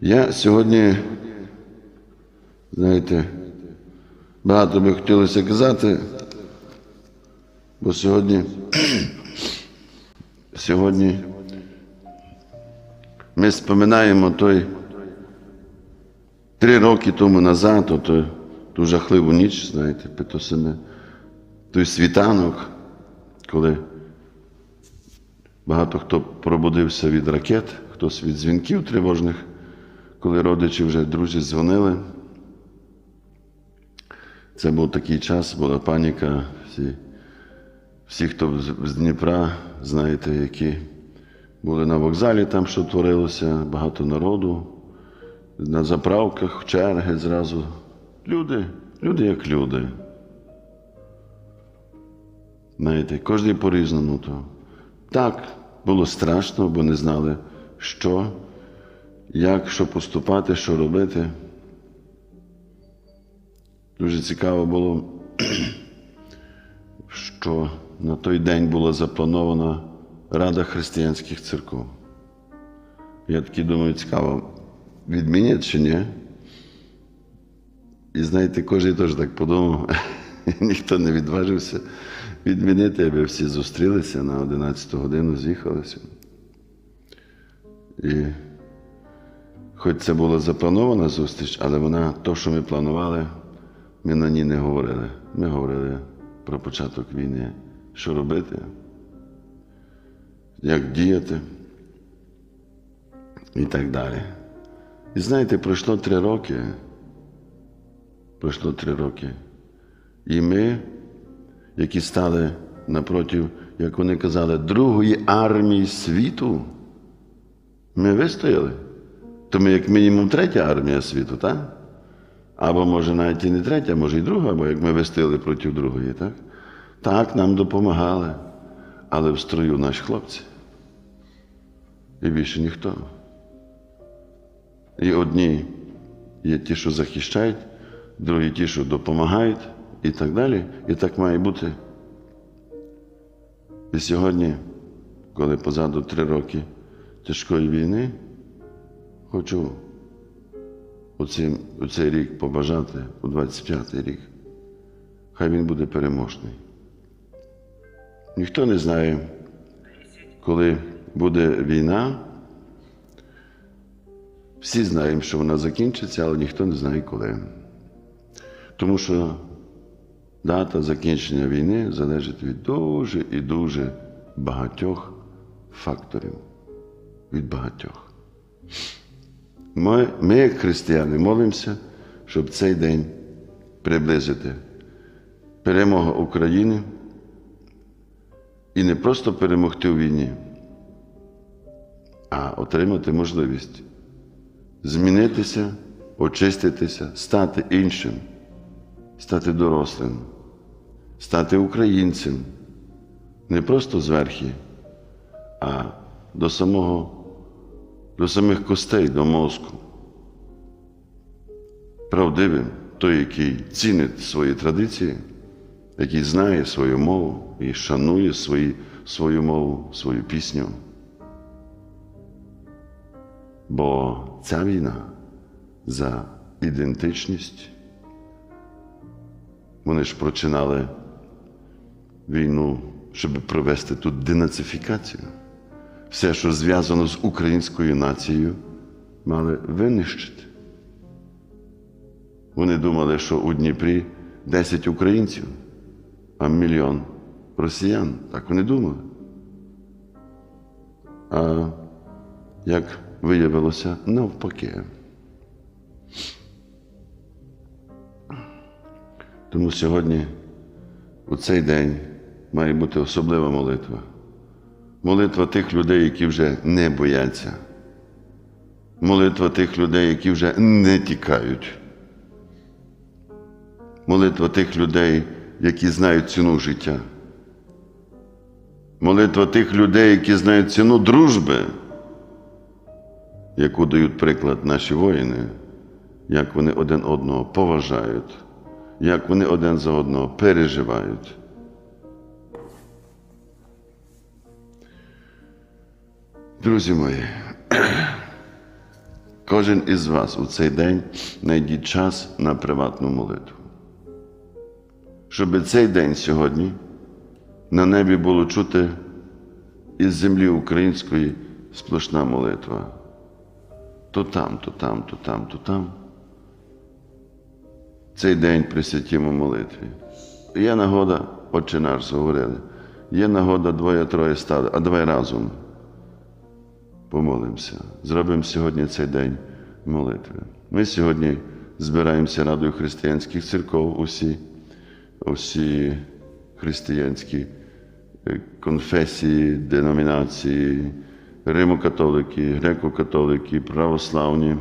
Я сьогодні, знаєте, багато би хотілося казати, бо сьогодні, сьогодні ми споминаємо той три роки тому назад, ото, ту жахливу ніч, знаєте, Петосиме, той світанок, коли багато хто пробудився від ракет, хтось від дзвінків тривожних, коли родичі вже друзі дзвонили. Це був такий час, була паніка. Всі, всі хто з- Дніпра, знаєте, які були на вокзалі, там що творилося, багато народу, на заправках, черги зразу. Люди, люди як люди. Знаєте, кожен по-різному то. Так, було страшно, бо не знали, що, як, що поступати, що робити. Дуже цікаво було, що на той день була запланована Рада християнських церков. Я таки думаю, цікаво, відмінять чи ні? І знаєте, кожен теж так подумав, ніхто не відважився відмінити, аби всі зустрілися на 11 годину, з'їхалися. І хоч це була запланована зустріч, але вона, то, що ми планували, ми на ній не говорили. Ми говорили про початок війни, що робити, як діяти і так далі. І знаєте, пройшло три роки. Пройшло три роки. І ми, які стали напроти, як вони казали, другої армії світу, ми вистояли. То ми, як мінімум, третя армія світу, так? Або може навіть і не третя, може і друга, бо як ми вистояли проти другої, так? Так, нам допомагали, але в строю наші хлопці. І більше ніхто. І одні є ті, що захищають, другі ті, що допомагають, і так далі. І так має бути. І сьогодні, коли позаду три роки тяжкої війни, хочу у цей, цей рік побажати, у 25-й рік, хай він буде переможний. Ніхто не знає, коли буде війна. Всі знаємо, що вона закінчиться, але ніхто не знає коли. Тому що дата закінчення війни залежить від дуже і дуже багатьох факторів. Від багатьох. Ми, ми, як християни, молимося, щоб цей день приблизити. Перемога України. І не просто перемогти у війні, а отримати можливість змінитися, очиститися, стати іншим, стати дорослим, стати українцем, не просто зверхи, а до самого, до самих костей, до мозку. Правдивим, той, який цінить свої традиції, який знає свою мову і шанує свої, свою мову, свою пісню. Бо ця війна за ідентичність. Вони ж починали війну, щоб провести тут денацифікацію. Все, що зв'язано з українською нацією, мали винищити. Вони думали, що у Дніпрі 10 українців, а мільйон росіян. Так вони думали. А як виявилося навпаки. Тому сьогодні, у цей день, має бути особлива молитва. Молитва тих людей, які вже не бояться. Молитва тих людей, які вже не тікають. Молитва тих людей, які знають ціну життя. Молитва тих людей, які знають ціну дружби яку дають приклад наші воїни, як вони один одного поважають, як вони один за одного переживають. Друзі мої, Кожен із вас у цей день знайдіть час на приватну молитву. Щоб цей день сьогодні на небі було чути із землі української сплошна молитва. То там, то там, то там, то там. Цей день присвятімо молитві. Є нагода, отче наш говорили, є нагода двоє-троє стали, а давай разом помолимося. Зробимо сьогодні цей день молитви. Ми сьогодні збираємося радою християнських церков, усі, усі християнські е, конфесії, деномінації, римокатолики, греко-католики, православні,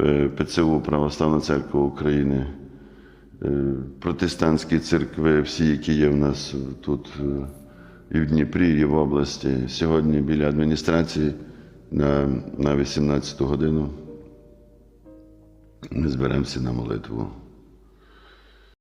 е, ПЦУ, Православна Церква України, е, протестантські церкви, всі, які є в нас тут і в Дніпрі, і в області. Сьогодні біля адміністрації на 18 годину ми зберемося на молитву.